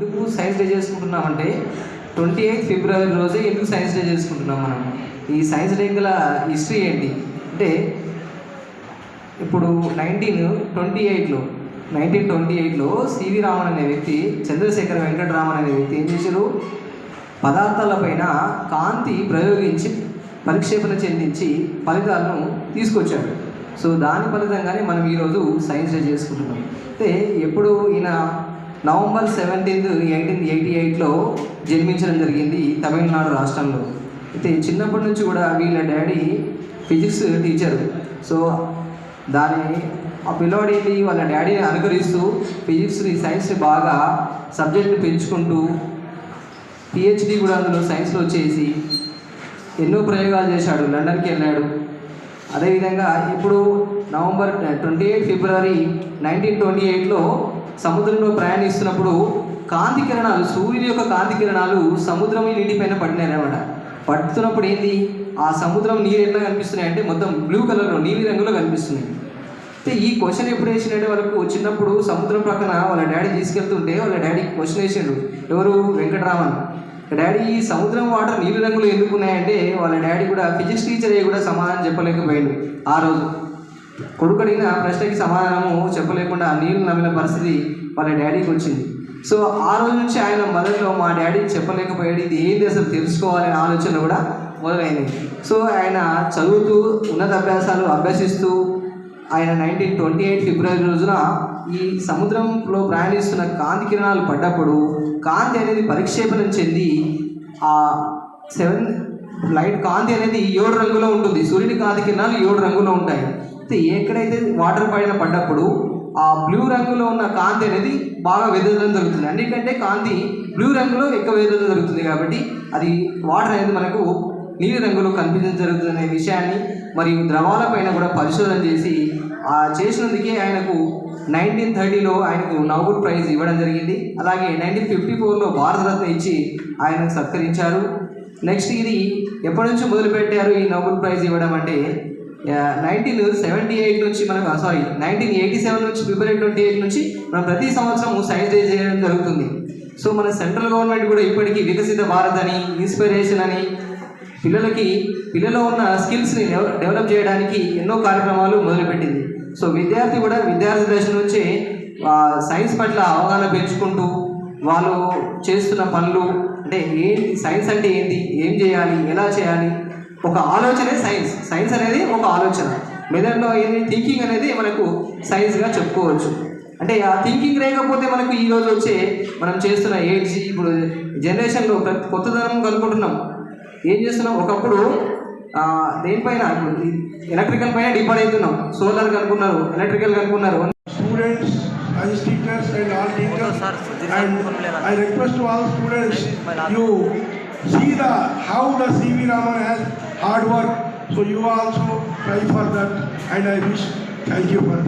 ఎందుకు science day చేసుకుంటున్నామంటే twenty eighth ఫిబ్రవరి రోజే ఎందుకు సైన్స్ డే చేసుకుంటున్నాం మనం? ఈ సైన్స్ డే గల హిస్టరీ ఏంటి? అంటే ఇప్పుడు నైన్టీన్ ట్వంటీ ఎయిట్లో నైన్టీన్ ట్వంటీ ఎయిట్లో సివి రామన్ అనే వ్యక్తి చంద్రశేఖర వెంకటరామన్ అనే వ్యక్తి ఏం చేశారు? పదార్థాలపైన కాంతి ప్రయోగించి పరిక్షేపణ చెందించి ఫలితాలను తీసుకొచ్చాడు. సో దాని ఫలితంగానే మనం ఈరోజు సైన్స్ డే చేసుకుంటున్నాం. అయితే ఎప్పుడు ఈయన నవంబర్ సెవెంటీన్త్ ఎయిటీన్ ఎయిటీ ఎయిట్లో జన్మించడం జరిగింది తమిళనాడు రాష్ట్రంలో. అయితే చిన్నప్పటి నుంచి కూడా వీళ్ళ డాడీ ఫిజిక్స్ టీచర్. సో దాని ఆ పిల్లోడిని వాళ్ళ డాడీని అనుకరిస్తూ ఫిజిక్స్ని సైన్స్ని బాగా సబ్జెక్ట్ని పెంచుకుంటూ పిహెచ్డి కూడా అందులో సైన్స్లో చేసి ఎన్నో ప్రయోగాలు చేశాడు లండన్కి వెళ్ళాడు. అదేవిధంగా ఇప్పుడు నవంబర్ ట్వంటీ ఎయిట్ ఫిబ్రవరి నైన్టీన్ ట్వంటీ ఎయిట్లో సముద్రంలో ప్రయాణిస్తున్నప్పుడు కాంతి కిరణాలు సూర్యుని యొక్క కాంతి కిరణాలు సముద్రం నీటిపైన పడినాయన్నమాట పడుతున్నప్పుడు ఏంది? ఆ సముద్రం నీరు ఎట్లా కనిపిస్తున్నాయి అంటే మొత్తం బ్లూ కలర్లో నీలి రంగులో కనిపిస్తున్నాయి. అయితే ఈ క్వశ్చన్ ఎప్పుడు వేసినట్టే వాళ్ళకు చిన్నప్పుడు సముద్రం పక్కన వాళ్ళ డాడీ తీసుకెళ్తుంటే వాళ్ళ డాడీ క్వశ్చన్ వేసిండు. ఎవరు? వెంకటరామన్. డాడీ ఈ సముద్రం వాటర్ నీలి రంగులు ఎందుకున్నాయంటే వాళ్ళ డాడీ కూడా ఫిజిక్స్ టీచర్ అయ్యి కూడా సమాధానం చెప్పలేకపోయాడు ఆ రోజు. కొడుకు అడిగిన ప్రశ్నకి సమాధానము చెప్పలేకుండా నీళ్ళు నమ్మిన పరిస్థితి వాళ్ళ డాడీకి వచ్చింది. సో ఆ రోజు నుంచి ఆయన మొదట్లో మా డాడీ చెప్పలేకపోయాడు. ఇది ఏంది అసలు తెలుసుకోవాలనే ఆలోచన కూడా మొదలైంది. సో ఆయన చదువుతూ ఉన్నత అభ్యాసాలు అభ్యసిస్తూ ఆయన నైన్టీన్ ట్వంటీ ఎయిట్ ఫిబ్రవరి రోజున ఈ సముద్రంలో ప్రయాణిస్తున్న కాంతి కిరణాలు పడ్డప్పుడు కాంతి అనేది పరిక్షేపణం చెంది ఆ సెవెన్ లైట్ కాంతి అనేది ఏడు రంగులో ఉంటుంది. సూర్యుని కాంతి కిరణాలు ఏడు రంగులో ఉంటాయి. అయితే ఎక్కడైతే వాటర్ పైన పడ్డప్పుడు ఆ బ్లూ రంగులో ఉన్న కాంతి అనేది బాగా వెదజల్లడం జరుగుతుంది. ఎందుకంటే కాంతి బ్లూ రంగులో ఎక్కువ వెదజల్లడం జరుగుతుంది కాబట్టి అది వాటర్ అనేది మనకు నీలి రంగులో కనిపించడం జరుగుతుందనే విషయాన్ని మరియు ద్రవాల పైన కూడా పరిశోధన చేసి ఆ చేసినందుకే ఆయనకు నైన్టీన్ థర్టీలో ఆయనకు నోబెల్ ప్రైజ్ ఇవ్వడం జరిగింది. అలాగే నైన్టీన్ ఫిఫ్టీ ఫోర్లో భారతరత్న ఇచ్చి ఆయనకు సత్కరించారు. నెక్స్ట్ ఇది ఎప్పటి నుంచి మొదలుపెట్టారు ఈ నోబెల్ ప్రైజ్ ఇవ్వడం అంటే నైన్టీన్ సెవెంటీ ఎయిట్ నుంచి మనకు సారీ నైన్టీన్ ఎయిటీ సెవెన్ నుంచి ఫిబ్రవరి ట్వంటీ ఎయిట్ నుంచి మనం ప్రతి సంవత్సరం సైన్స్ డే చేయడం జరుగుతుంది. సో మన సెంట్రల్ గవర్నమెంట్ కూడా ఇప్పటికీ వికసిత భారత్ అని ఇన్స్పిరేషన్ అని పిల్లలకి పిల్లలో ఉన్న స్కిల్స్ని డెవలప్ చేయడానికి ఎన్నో కార్యక్రమాలు మొదలుపెట్టింది. సో విద్యార్థి కూడా విద్యార్థి దశ నుంచే సైన్స్ పట్ల అవగాహన పెంచుకుంటూ వాళ్ళు చేస్తున్న పనులు అంటే ఏంటి సైన్స్ అంటే ఏంటి ఏం చేయాలి ఎలా చేయాలి ఒక ఆలోచనే సైన్స్ సైన్స్ అనేది ఒక ఆలోచన. మెదడులో ఏంటి థింకింగ్ అనేది మనకు సైన్స్గా చెప్పుకోవచ్చు. అంటే ఆ థింకింగ్ లేకపోతే మనకు ఈ రోజు వచ్చే మనం చేస్తున్న ఏజ్ ఇప్పుడు జనరేషన్లో ప్రతి కొత్తదనం కనుక్కుంటున్నాం. ఏం చేస్తున్నాం? ఒకప్పుడు దేనిపైన? ఎలక్ట్రికల్ పైన డిపెండ్ అవుతున్నాం. సోలార్ కనుక్కున్నారు ఎలక్ట్రికల్ కనుక్కున్నారు. Students I and all teachers I request all students you see the how the C V Raman has hard work so you also try for that and I wish thank you for